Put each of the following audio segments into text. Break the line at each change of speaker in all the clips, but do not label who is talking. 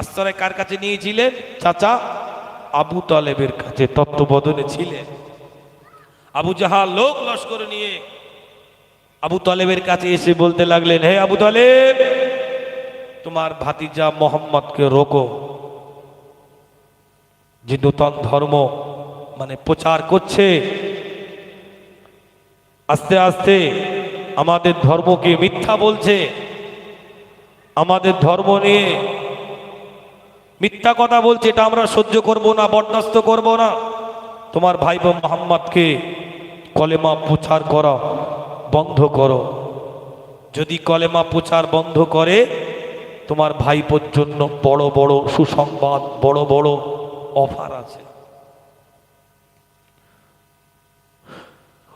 আশ্রয় কার কাছে নিয়েছিলেন? চাচা আবু তালেবের কাছে, তত্ত্ববদনে ছিলেন। আবু জাহাল লোক লস্কর নিয়ে আবু তালেবের কাছে এসে বলতে লাগলেন, হে আবু তালেব, তোমার ভাতিজা মোহাম্মদকে রোকো। যে নূতন ধর্ম মানে প্রচার করছে, আস্তে আস্তে আমাদের ধর্মকে মিথ্যা বলছে। আমাদের ধর্ম নিয়ে মিথ্যা কথা বলছে, এটা আমরা সহ্য করব না, বরদাস্ত করব না। তোমার ভাই বোন মোহাম্মদকে কলেমা প্রচার করা, বন্ধ করো। যদি কলেমা প্রচার বন্ধ করে, তোমার ভাইপোর জন্য বড় বড় সুসংবাদ, বড় বড় অফার আছে।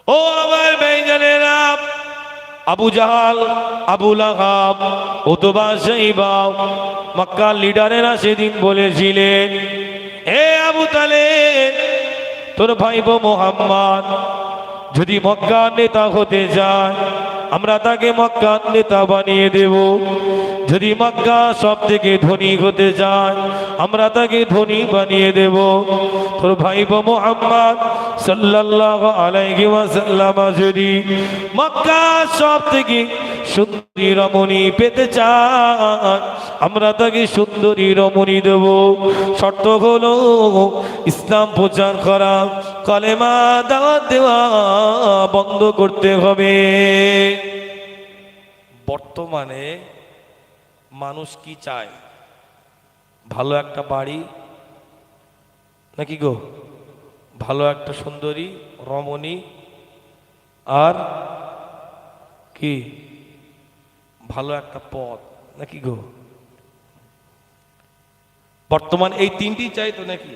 ও আমার বেঙ্গলেরা আবু জাহাল, আবু লাহাব ওতবা সাইবা মক্কার লিডারেরা সেদিন বলেছিলেন, এ আবু তালে তোর ভাইব মোহাম্মদ, যদি মক্কার নেতা হতে যায় আমরা তাকে মক্কার নেতা বানিয়ে দেব। যদি মক্কা সব থেকে ধনী হতে চায়, আমরা তাকে ধনী বানিয়ে দেব। তোর ভাইবো মোহাম্মদ সাল্লাল্লাহু আলাইহি ওয়াসাল্লাম যদি মক্কা সব থেকে সুন্দরী রমণী পেতে চায়, আমরা তাকে সুন্দরী রমণী দেব। শর্ত হলো ইসলাম প্রচার করা, কলেমা দাওয়াত দেওয়া বন্ধ করতে হবে। বর্তমানে মানুষ কি চায়? ভালো একটা বাড়ি নাকি গো? ভালো একটা সুন্দরী, রমণী আর কি? ভালো একটা পথ নাকি গো? বর্তমান এই তিনটি চাই তো নাকি?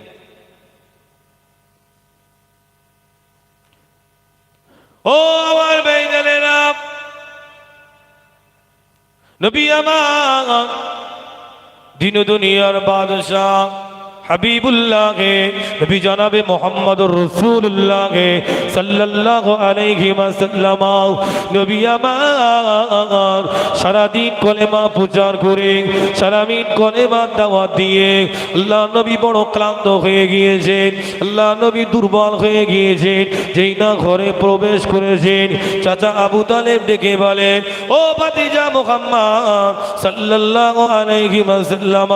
ও নবী আমার দিন দুনিয়ার বাদশাহ। হাবিবুল্লাহে নবী জনাবে মোহাম্মদুর রসুল্লাহে সাল্লাল্লাহু আলাইহি ওয়াসাল্লাম নবী আমার সারাদিন কলেমা প্রচার করে সারাদিন কলেমা দাওয়াত দিয়ে আল্লাহ নবী বড় ক্লান্ত হয়ে গিয়েছেন, আল্লাহ নবী দুর্বল হয়ে গিয়েছেন, যেই না ঘরে প্রবেশ করেছেন। চাচা আবু তালেব ডেকে বলেন, ও ভাতিজা মোহাম্মদ সাল্লাল্লাহু আলাইহি ওয়াসাল্লাম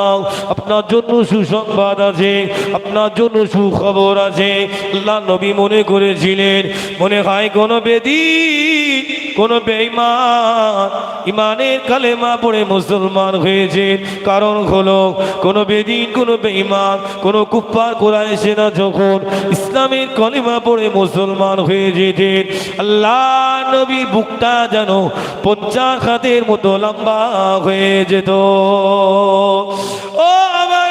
আপনার জন্য সুসংবাদ আছে, আপনার জন্য সুখবর আছে। আল্লাহ নবী মনে করেছিলেন, মনে হয় কোনো বেদি কোন বেঈমান ইমানের কালেমা পড়ে মুসলমান হয়েছে। কারণ হলো, কোন বেদিন কোন বেঈমান, কোন কুপ্পার কোরআশে না যখন ইসলামের কলেমা পড়ে মুসলমান হয়ে যেতেন আল্লাহ নবী বুকটা যেন পঞ্চাশ হাতের মতো লম্বা হয়ে যেত। ও আমার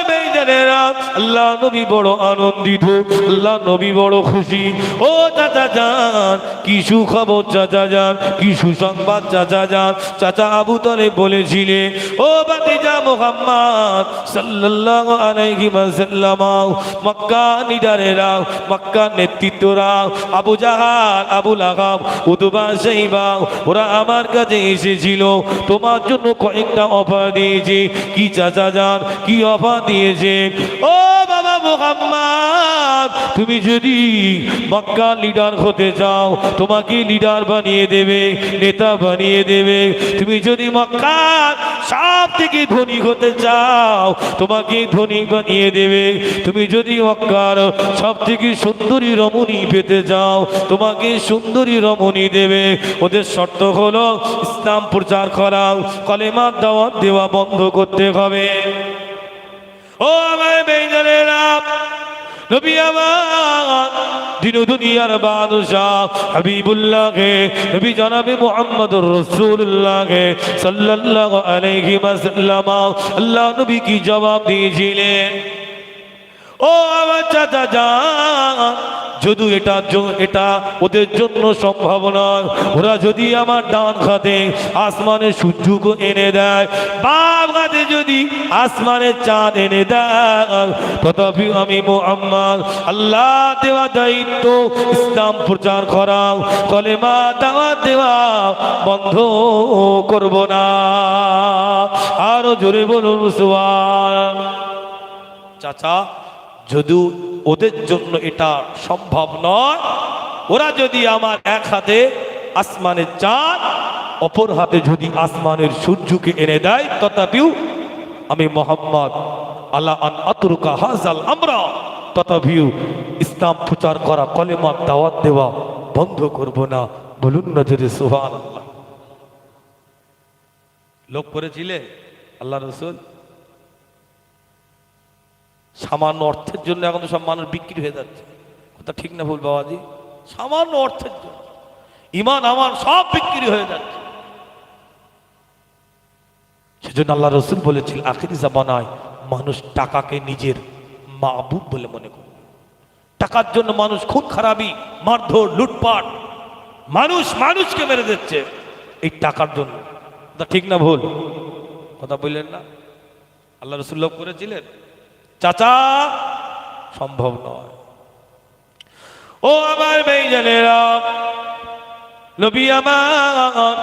আল্লাহ নবী বড় আনন্দিত, আল্লাহ নবী বড় খুশি। ও চাচা যান, কি সুখবর চাচা যান, কি সুসংবাদ চাচা যান। চাচা আবু তলে বলেছিলে ও বাতিজা মোহাম্মদ সাল্লাল্লাহু আলাইহি ওয়াসাল্লাম, Mecca Mecca Abu Jahl, Abu Utba Shaiba ওরা আমার কাছে এসেছিল। তোমার জন্য কয়েকটা অফার দিয়েছে। কি চাচা যান, কি অফার দিয়েছে? ও বাবা মোহাম্মদ, তুমি যদি মক্কা লিডার হতে চাও, তোমাকে লিডার বানিয়ে দেবে, নেতা বানিয়ে দেবে। তুমি যদি মক্কা সব থেকে ধনী হতে চাও, তোমাকে ধনী বানিয়ে দেবে। তুমি যদি মক্কার সব থেকে সুন্দরী রমণী পেতে চাও, তোমাকে সুন্দরী রমণী দেবে। ওদের শর্ত হলো ইসলাম প্রচার করা কলেমার দাওয়াত দেওয়া বন্ধ করতে হবে। ও আমার বেঙ্গলেরা, নবী আমার, দিন দুনিয়ার বাদশাহ, হাবিবুল্লাহকে, নবী জনাবে মুহাম্মদুর রাসূলুল্লাহকে সাল্লাল্লাহু আলাইহি ওয়াসাল্লাম, আল্লাহ নবী কি জবাব দিয়েছিলেন? ও আমার চাচা যান যদি এটা এটা ওদের জন্য নয়, ওরা যদি আমার ডান খাতে আসমানের সূর্যকে এনে দেয়, বাম খাতে যদি আসমানের চাঁদ এনে দেয়, তথাপি আমি মোহাম্মদ, আল্লাহ দেওয়া দায়িত্ব ইসলাম প্রচার করা, কলেমা দাওয়া দেওয়া বন্ধ করব না। আরও জোরে বলুন চাচা, যদিও ওদের জন্য এটা সম্ভব নয়। ওরা যদি আমার এক হাতে আসমানের চাঁদ, অপর হাতে যদি আসমানের সূর্যকে এনে দেয়, তথাপিও আমি মোহাম্মদ আল্লাহ আন আতরুকা হাজাল আমরা, তথাপিও ইসলাম প্রচার করা কলেমার দাওয়াত দেওয়া বন্ধ করব না। বলুন না যদি সুহান আল্লাহ লোক করেছিলে? আল্লাহ রসুল? সামান্য অর্থের জন্য এখন তো সব মানুষ বিক্রি হয়ে যাচ্ছে। কথা ঠিক না ভুল, বাবাজি? সামান্য অর্থের জন্য। ইমান আমার সব বিক্রি হয়ে যাচ্ছে। সেজন্য আল্লাহ রসুল বলেছিল আখিরি জামানায় মানুষ টাকাকে নিজের মাহবুব বলে মনে করে। টাকার জন্য মানুষ খুব খারাপই মারধর, লুটপাট, মানুষ মানুষকে মেরে দিচ্ছে এই টাকার জন্য। ঠিক না ভুল? কথা বললেন না? আল্লাহ রসুল লোভ করেছিলেন? চাচা, সম্ভব নয়। ও আমার মেয়েজনেরা নবী আমার।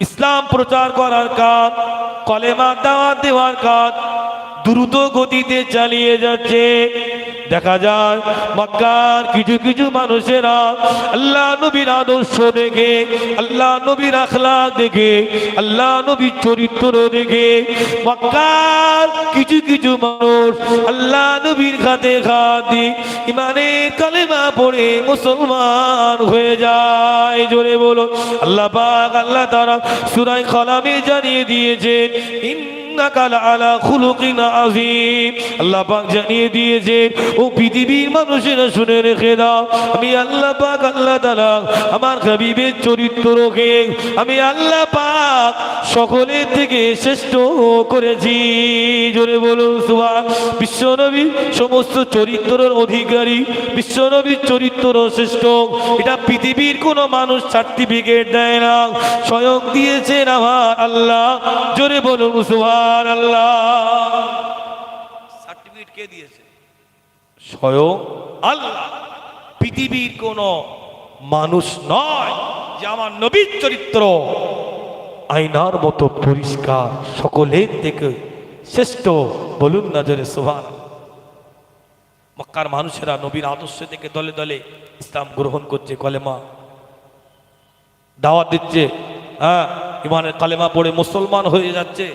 ইসলাম প্রচার করার কাজ, কলেমা দাওয়াত দেওয়ার কাজ দ্রুত গতিতে চালিয়ে যাচ্ছে। দেখা যায় মক্কার কিছু কিছু মানুষেরা আল্লাহ নবীর আদর্শ দেখে, আল্লাহ নবীর আখলা দেখে, আল্লাহ নবীর চরিত্র দেখে, মক্কার কিছু কিছু মানুষ আল্লাহ নবীর খাতে খাতে ইমানে কালেমা পড়ে মুসলমান হয়ে যায়। জোরে বলো আল্লাহ পাক আল্লাহ তারা সুরাই কলামে জানিয়ে দিয়েছে দিয়েছেন সকলের থেকে শ্রেষ্ঠ করেছি। জোরে বলুন বিশ্বনবী সমস্ত চরিত্রের অধিকারী বিশ্বনবীর চরিত্র শ্রেষ্ঠ। এটা পৃথিবীর কোনো মানুষ সার্টিফিকেট দেয় না। স্বয়ং দিয়েছেন আমার আল্লাহ। জোরে বলুন, সুবহান। সার্টিফিকেট কে দিয়েছে? স্বয়ং আল্লাহ। পৃথিবীর কোন মানুষ নয় যে আমার নবীর চরিত্র আয়নার মতো পরিষ্কার সকলের থেকে শ্রেষ্ঠ বলুন না জোরে সুবহান মক্কার মানুষেরা নবীর আদর্শ থেকে দলে দলে ইসলাম গ্রহণ করছে কলেমা দাওয়াত দিচ্ছে হ্যাঁ ইমানের কালেমা পড়ে মুসলমান হয়ে যাচ্ছে।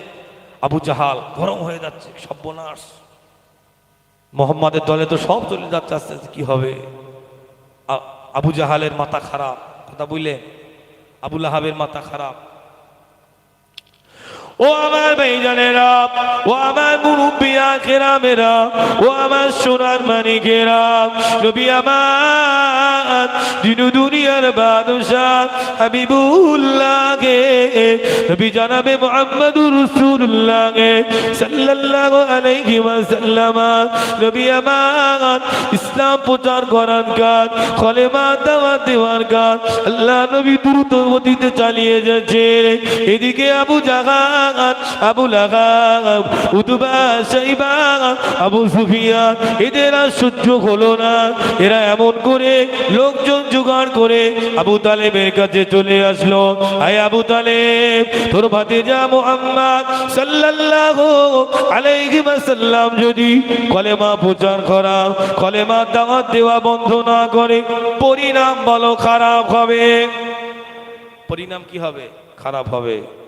আবু জাহাল গরম হয়ে যাচ্ছে, সর্বনাশ। মোহাম্মদের দলে তো সব চলে যাচ্ছে, আস্তে আস্তে কি হবে? আবু জাহালের মাথা খারাপ, কথা বুঝলেন আবুল আহাবের মাথা খারাপ। ও আমার ভাইজানেরা, ও আমার মুরব্বিয়া কেরামেরা ও আমার সোনার মানিকেরা, নবী আমার দিনু দুনিয়ার বাদশাহ হাবিবুল্লাহকে, নবী জানাবে মুহাম্মাদুর রাসূলুল্লাহকে সাল্লাল্লাহু আলাইহি ওয়াসাল্লাম, নবী আমার ইসলাম প্রচার করার কাজ, কলেমা দাওয়াত দেওয়ার কাজ, আল্লাহ নবী দ্রুত গতিতে চালিয়ে যাচ্ছে। এদিকে আবু জাহান আবু এদের আর সহ্য হলো না। এরা এমন করে লোকজন জোগাড় করে আবু তালেবের কাছে চলে আসলো। আয় আবু তালেব, তোর মুহাম্মদ যদি কলেমা প্রচার করা, কলেমা দাওয়াত দেওয়া বন্ধ না করে, পরিণাম বলো খারাপ হবে। পরিণাম কি হবে? খারাপ হবে।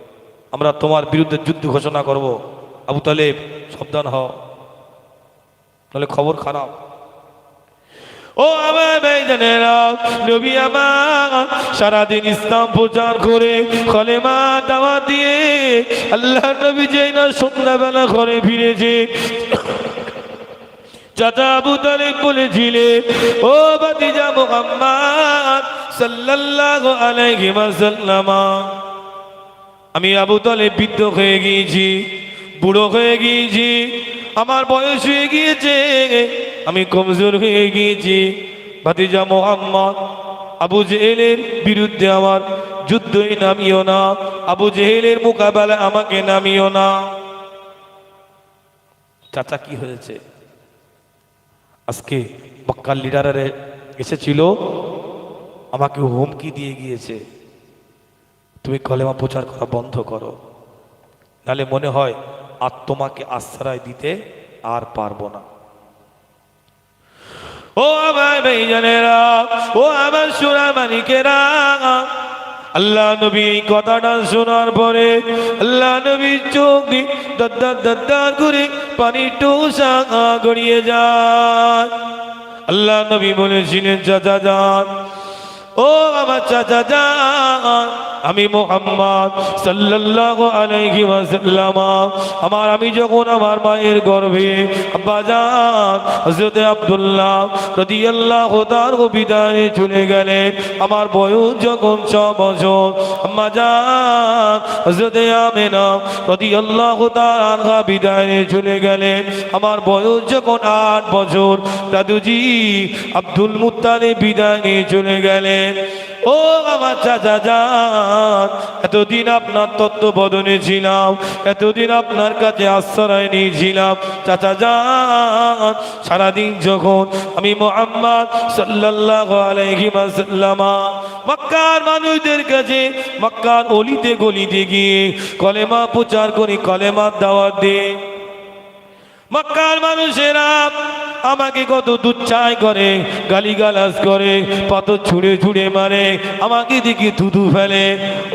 আমরা তোমার বিরুদ্ধে যুদ্ধ ঘোষণা করব। আবু তালেব, সাবধান হও। তাহলে খবর খারাপ। ও আমার ভাইজানেরা, নবী আমার, সারাদিন ইসলাম প্রচার করে কলেমা দাওয়া দিয়ে আল্লাহ নবী যেই না সন্ধ্যাবেলা ঘরে ফিরেছে। চাচা আবু তালেব বলেছিলে ও বাতিজা মোহাম্মদ সাল্লাল্লাহু আলাইহি ওয়াসাল্লাম আমি আবু তালেব বৃদ্ধ হয়ে গিয়েছি, বুড়ো হয়ে গিয়েছি, আমার বয়স হয়ে গিয়েছে, আমি কমজোর হয়ে গিয়েছি। ভাতিজা মোহাম্মদ, আবু জেহেলের বিরুদ্ধে আমার যুদ্ধই নামিও না, আবু জেহেলের মোকাবেলা আমাকে নামিও না। চাচা, কি হয়েছে? আজকে মক্কার লিডারে এসেছিল, আমাকে হুমকি দিয়ে গিয়েছে। তুমি কলেমা প্রচার করা বন্ধ করো। নালে মনে হয়, আর তোমাকে আশ্রয় দিতে আর পারব না। ও আমার ভাইজানেরা, ও আমার সোনা মানিকেরা আল্লাহ নবী কথাটা শোনার পরে আল্লাহ নবী চোখ দাদ্দার দাদ্দার করে পানি টোসা গড়িয়ে যান। আল্লাহ নবী বলেছিলেন, চাচা যান। ও আমার চাচা যান। আমি মোহাম্মদ সাল্লাল্লাহু আলাইহি ওয়াসাল্লাম, আমার আমি যখন আমার মায়ের গর্ভে যান হযরত আব্দুল্লাহ রাদিয়াল্লাহু তাআলা বিদায় চলে গেলেন, আমার বয়স যখন ছ বছর, আম্মা যান হযরত আমেনা রাদিয়াল্লাহু তাআলা বিদায় চলে গেলেন, আমার বয়স যখন আট বছর, দাদুজি আব্দুল মুত্তালিব বিদায় চলে গেলেন। ও আমার চাচা যান। এতদিন আপনার তত্ত্ববদনে ছিলাম, এতদিন আপনার কাছে আশ্রয় নিয়েছিলাম। চাচা যান, সারাদিন যখন আমি মোহাম্মদ ওয়াসাল্লামা মক্কার মানুষদের কাছে মক্কার অলিতে গলিতে গিয়ে কলেমা প্রচার করি কলেমার দাওয়াত দিয়ে। মক্কার মানুষেরা আমাকে কত দুচ্ছাই করে, গালিগালাজ করে কত ছুঁড়ে ছুঁড়ে মারে, আমাকে দিকে থুতু ফেলে।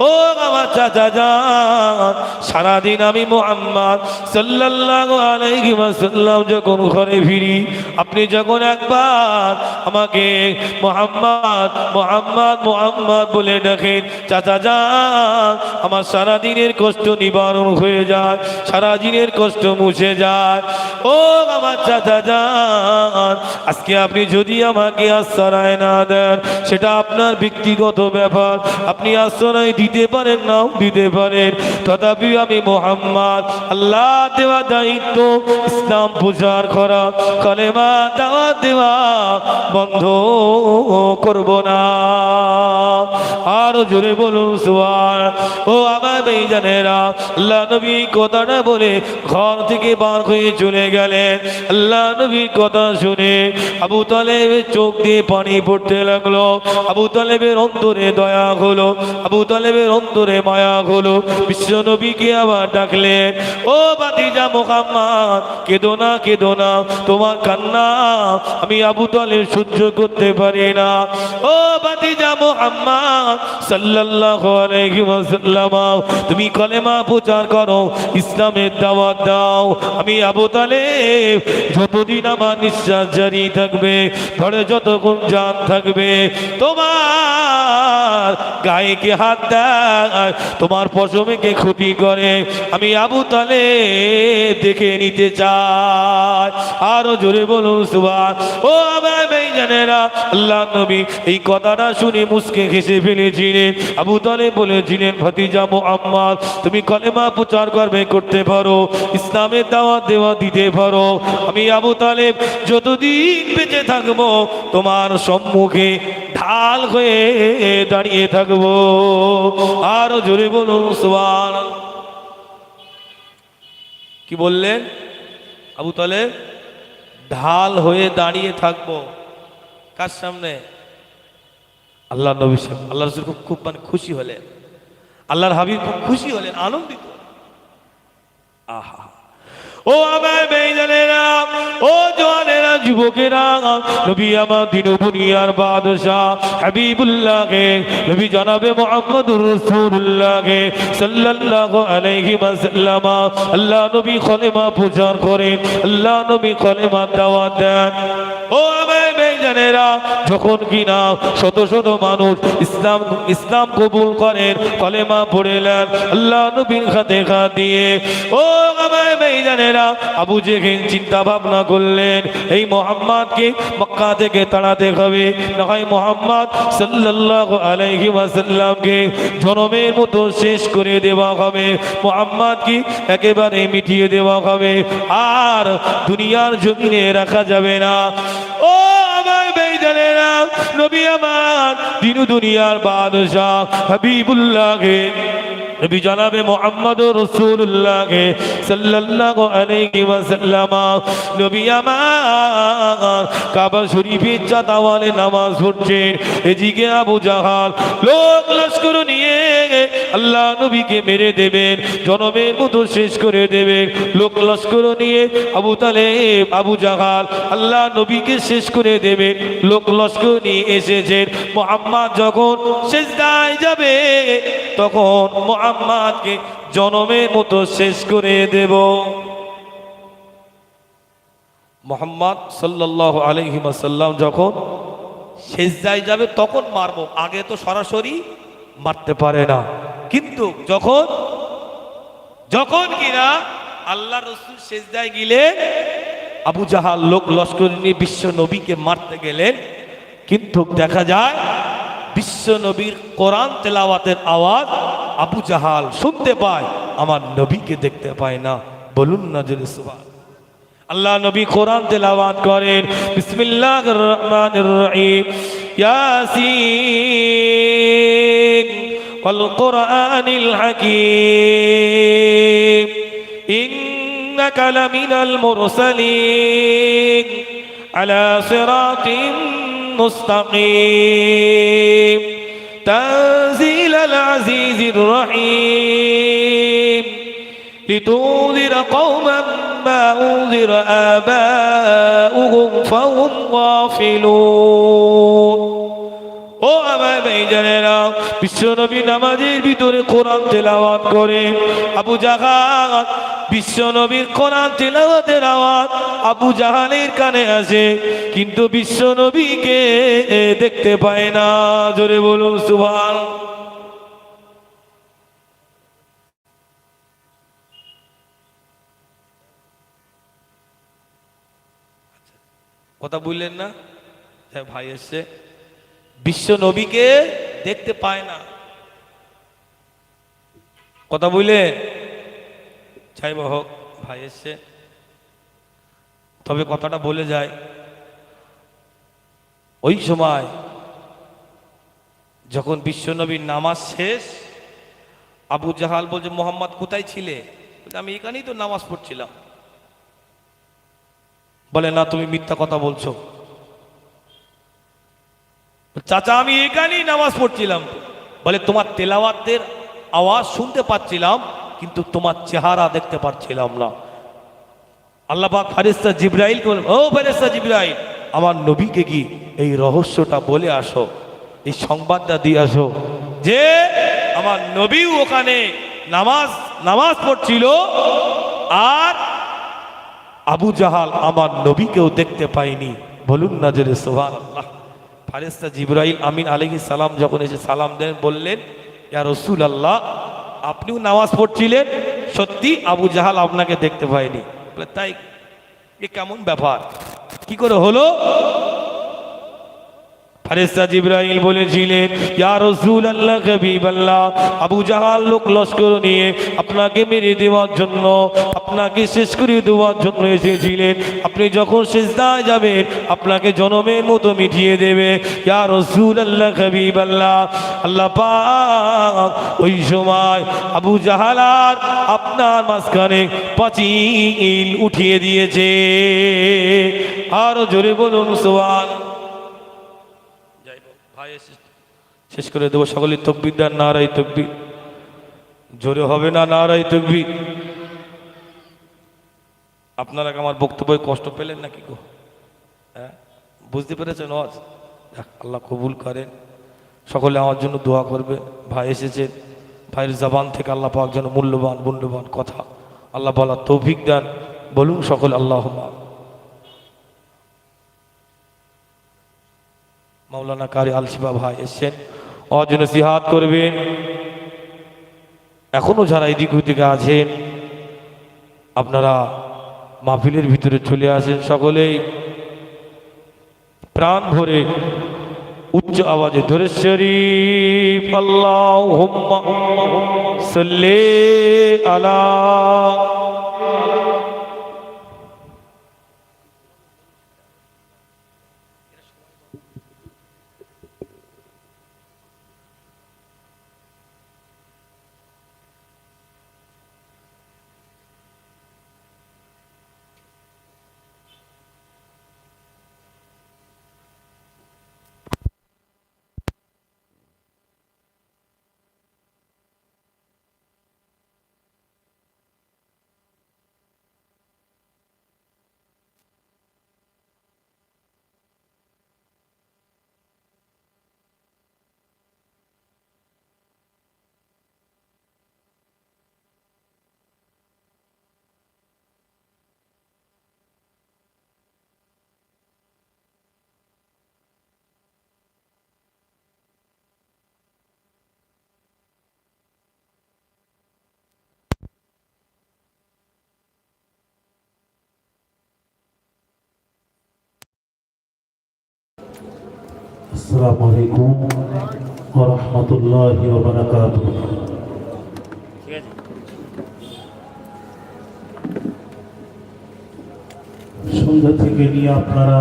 ও আমার চাচা যান সারাদিন আমি মোহাম্মদ ওয়াসাল্লাম যখন ঘরে ফিরি, আপনি যখন একবার আমাকে মোহাম্মদ মোহাম্মদ মোহাম্মদ বলে ডাকেন, চাচা যান আমার সারাদিনের কষ্ট নিবারণ হয়ে যায়, সারাদিনের কষ্ট মুছে যায় ও আমার চাচা যান। আজকে আপনি যদি আমাকে আশ্রয় না দেন, সেটা আপনার ব্যক্তিগত ব্যাপার। আপনি আশ্রয় দিতে পারেন নাও দিতে পারেন। তথাপি আমি মোহাম্মদ, আল্লাহ দেওয়া দায়িত্ব, ইসলাম প্রচার করা, কলেমা দেওয়া দেওয়া বন্ধ করব না। আরও জোরে বলুন সুয়ার ও আমার মেয়েজানেরা আল্লাহ নবী এই কথাটা বলে ঘর থেকে বার হয়ে চলে গেলেন। আল্লাহ নবীর কথা শুনে আবু তালেবের চোখ দিয়ে পানি পড়তে লাগল। আবু তালেবের অন্তরে দয়া হলো, আবু তালেবের অন্তরে মায়া হলো। বিশ্ব নবীকে আবার ডাকলেন, ও বাতিজা মোহাম্মদ, কেদো না কেদো না, তোমার কান্না আমি আবু তালেব সহ্য করতে পারি না। ও বাতিজা মোহাম্মদ সাল্লাল্লাহু আলাইহি ওয়াসাল্লাম, তুমি কলেমা প্রচার করো, ইসলামের দাওয়াত দাও। আমি আবু তালেব, যতদিন আমার নিঃশ্বাস জারি থাকবে ধরে যতক্ষণ জান থাকবে, তোমার গায়ে কে হাত দেয় তোমার পশমেকে ক্ষতি করে, আমি আবু তালে দেখে নিতে চাই। আরও জোরে বলুন সুবান ও আমার আল্লাহ নবী, এই কথাটা শুনে মুসকে ঘেসে ফেলেছিলেন আবু তালে বলেছিলেন, ভাতিজা মোহাম্মদ, তুমি কলেমা প্রচার করবে, করতে পারো, ইসলামের দাওয়াত দেওয়া দিতে পারো। আমি আবু তালেব যতদিন বেঁচে থাকব, তোমার সম্মুখে ঢাল হয়ে দাঁড়িয়ে থাকব। আরও জোরে বলুন সোয়ান কি বললেন? আবু তালেব, ঢাল হয়ে দাঁড়িয়ে থাকব। কার সামনে? আল্লাহ নবী সাহেব আল্লাহ রসুল খুব খুব মানে খুশি হলেন। আল্লাহর হাবিব খুব খুশি হলেন, আনন্দিত। আহা ও আমার মেয়েজানেরা, ও জওয়ানেরা যুবকেরা, নবী আমার দিন দুনিয়ার বাদশাহ, হাবিবুল্লাহকে, নবী জানাবে মোহাম্মদুর রাসূলুল্লাহকে সাল্লাল্লাহু আলাইহি ওয়াসাল্লাম, আল্লাহ নবী কলেমা প্রচার করেন, আল্লাহ নবী কলেমা দাওয়াত দেন। ও আমার মেয়েজানেরা, যখন কিনা শত শত মানুষ ইসলাম ইসলাম কবুল করেন কলেমা পড়েলেন আল্লাহ নবীর খাতে খা দিয়ে, ও আমার মেয়েজানেরা আবু জেহেল চিন্তা ভাবনা করলেন, এই মোহাম্মদকে মক্কা থেকে তাড়াতে হবে। না মোহাম্মদ সাল্লাল্লাহু আলাইহি ওয়াসাল্লামকে জনমের মতো শেষ করে দেওয়া হবে। মোহাম্মদকে একেবারে মিটিয়ে দেওয়া হবে। আর দুনিয়ার জমিনে রাখা যাবে না। ও আমার বেইদানেরা নবী আমার দিনু দুনিয়ার বাদশাহ হাবিবুল্লাহকে নবী জানাবে মোহাম্মদ রসুল্লাহকে সাল্লাল্লাহু আলাইহি ওয়াসাল্লাম। নবী আমার কাবা শরীফের চাতাওয়ালে নামাজ পড়ছেন এদিকে আবু জাহাল লোক লস্কর নিয়ে আল্লাহ নবীকে মেরে দেবেন জনমের মতো শেষ করে দেবেন। লোক লস্কর নিয়ে আবু তালেব, আবু জাহাল আল্লাহ নবীকে শেষ করে দেবেন। লোক লস্কর নিয়ে এসেছেন। মোহাম্মদ যখন শেষ যাবে, তখন মোহাম্মদকে জনমের মতো শেষ করে দেব। মোহাম্মদ সাল্লাহ আলহিমাসাল্লাম যখন শেষদায় যাবে, তখন মারবো। আগে তো সরাসরি মারতে পারে না। কিন্তু যখন যখন কিনা আল্লাহ রসুল শেষদায় গেলে, আবু জাহাল লোক লস্কর নিয়ে বিশ্ব নবীকে মারতে গেলেন। কিন্তু দেখা যায়, বিশ্ব নবীর কোরআন তেলাওয়াতের আওয়াজ আবু জাহাল শুনতে পায়, আমার নবীকে দেখতে পায় না। বলুন না সুবহান। আল্লাহ নবী কোরআন তেলাওয়াত করেন, বিসমিল্লাহির রহমানির রহিম, ইয়াসিন ওয়াল কোরআনিল ইন্নাকা লামিনাল মুরসালিন আলা সিরাতিন মুস্তাকিম আজিজির রহিম لتنذر قوما ما أنذر آباؤهم فهم غافلون ও আমার মেয়েজানেরা বিশ্বনবী নামাজের ভিতরে কোরআন তেলাওয়াত করে আবু জাহাল বিশ্বনবীর কোরআন তেলাওয়াতের আওয়াজ আবু জাহালের কানে আসে কিন্তু বিশ্বনবীকে দেখতে পায় না জোরে বলুন সুভান কথা বললেন না? হ্যাঁ ভাই এসছে। বিশ্ব নবীকে দেখতে পায় না। কথা বললেন? চাই হোক, ভাই এসছে। তবে কথাটা বলে যায়, ওই সময় যখন বিশ্বনবীর নামাজ শেষ, আবু জাহাল বলছে, মোহাম্মদ কোথায় ছিলে? আমি এখানেই তো নামাজ পড়ছিলাম। বলে, না, তুমি মিথ্যা কথা বলছো। চাচা, আমি এখানেই নামাজ পড়ছিলাম। বলে, তোমার তেলাওয়াতের আওয়াজ শুনতে পাচ্ছিলাম, কিন্তু তোমার চেহারা দেখতে পাচ্ছিলাম না। আল্লাহ পাক ফারিস্তা জিব্রাইল ও ফারিস্তা জিব্রাইল, আমার নবীকে কি এই রহস্যটা বলে আসো, এই সংবাদটা দিয়ে আসো যে আমার নবী ওখানে নামাজ নামাজ পড়ছিল আর আবু জাহাল আমার নবীকেও দেখতে পাইনি। বলুন না যে সোহান ফারেস্তা জিব্রাহিম আমিন আলহি সালাম যখন এসে সালাম দেন, বললেন, ইয়া রসুল আল্লাহ আপনিও নামাজ পড়ছিলেন? সত্যি আবু জাহাল আপনাকে দেখতে পায়নি? তাই, এ কেমন ব্যাপার? কি করে হলো? ফারেস্তা জিব্রাইল বলেছিলেন, ইয়া রাসূল আল্লাহ হাবিব আল্লাহ আবু জাহাল লোক লস্কর নিয়ে আপনাকে মেরে দেওয়ার জন্য, আপনাকে শেষ করে দেওয়ার জন্য এসেছিলেন। আপনি যখন শেষদায় যাবেন, আপনাকে জনমের মতো মিটিয়ে দেবে। ইয়া রাসূল আল্লাহ হাবিব আল্লাহ আল্লাহ পাক ওই সময় আবু জাহাল আর আপনার মাঝখানে পাঁচিল উঠিয়ে দিয়েছে। আরও জোরে বলুন সোয়াল শেষ করে দেবো সকলে তকবির দেন নারাই তকবির। জোরে হবে না নারাই তকবির? আপনারা আমার বক্তব্যে কষ্ট পেলেন নাকি গো? হ্যাঁ? বুঝতে পেরেছেন যাক, আল্লাহ কবুল করেন। সকলে আমার জন্য দোয়া করবে। ভাই এসেছে ভাইয়ের জবান থেকে আল্লাহ পাক যেন মূল্যবান মূল্যবান কথা আল্লাহ বলা তৌফিক দেন। বলুন সকলে আল্লাহ মাওলানা কারি আলসিবা ভাই এসছেন। অজনে সিহাত করবেন। এখনও যারা এদিক ওদিকে আছেন, আপনারা মাহফিলের ভিতরে চলে আসেন সকলেই। প্রাণ ভরে উচ্চ আওয়াজে ধরে শরীফ আল্লাহ সাল্লে আসসালামু
আলাইকুম ওয়া রাহমাতুল্লাহি ওয়া বারাকাতুহু। সন্ধ্যা থেকে নিয়ে আপনারা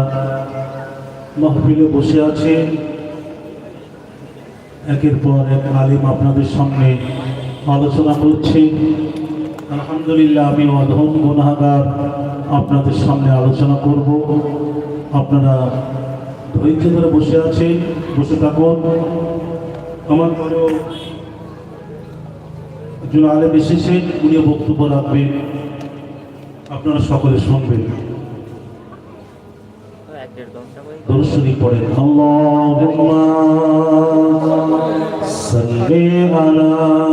মাহফিলে বসে আছেন। একের পর এক আলিম আপনাদের সামনে আলোচনা করছে আলহামদুলিল্লাহ আমি অধম গুনাহাগার আপনাদের সামনে আলোচনা করব। আপনারা ধৈর্য ধরে বসে আছেন বসে থাকুন। আমার পরেও একজন আলেম এসেছেন উনি বক্তব্য রাখবেন। আপনারা সকলে শুনবেন। দর্শনী পড়েন। আল্লাহুম্মা সাল্লি আলা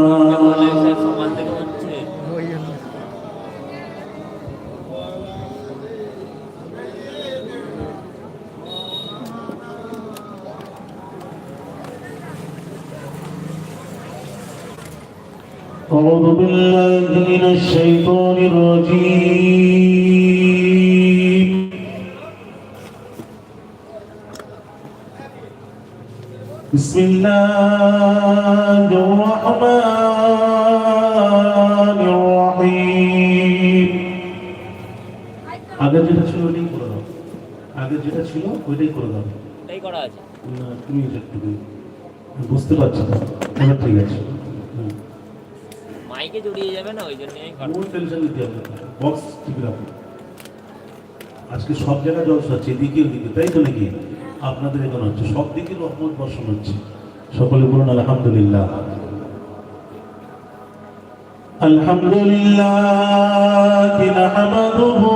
আগে যেটা ছিল ওইটাই করে দাও। আগে যেটা ছিল ওইটাই করে দাও।
এই করা আছে।
না, তুমি একটু বুঝতে পারছি না? ঠিক আছে।
মাইকে জড়িয়ে যাবে না ওই জন্য আমি করা
কোনো টেনশন নিতে হবে বক্স ঠিক রাখো। আজকে সব জায়গায় জলসা হচ্ছে এদিকে ওদিকে তাই তো নাকি? আপনাদের এখানে হচ্ছে সব দিকে রহমত বর্ষণ হচ্ছে। সকলে বলুন আলহামদুলিল্লাহ আলহামদুলিল্লাহ নাহমাদুহু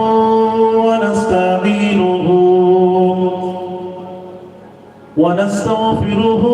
ওয়া নাস্তাঈনুহু ونستغفره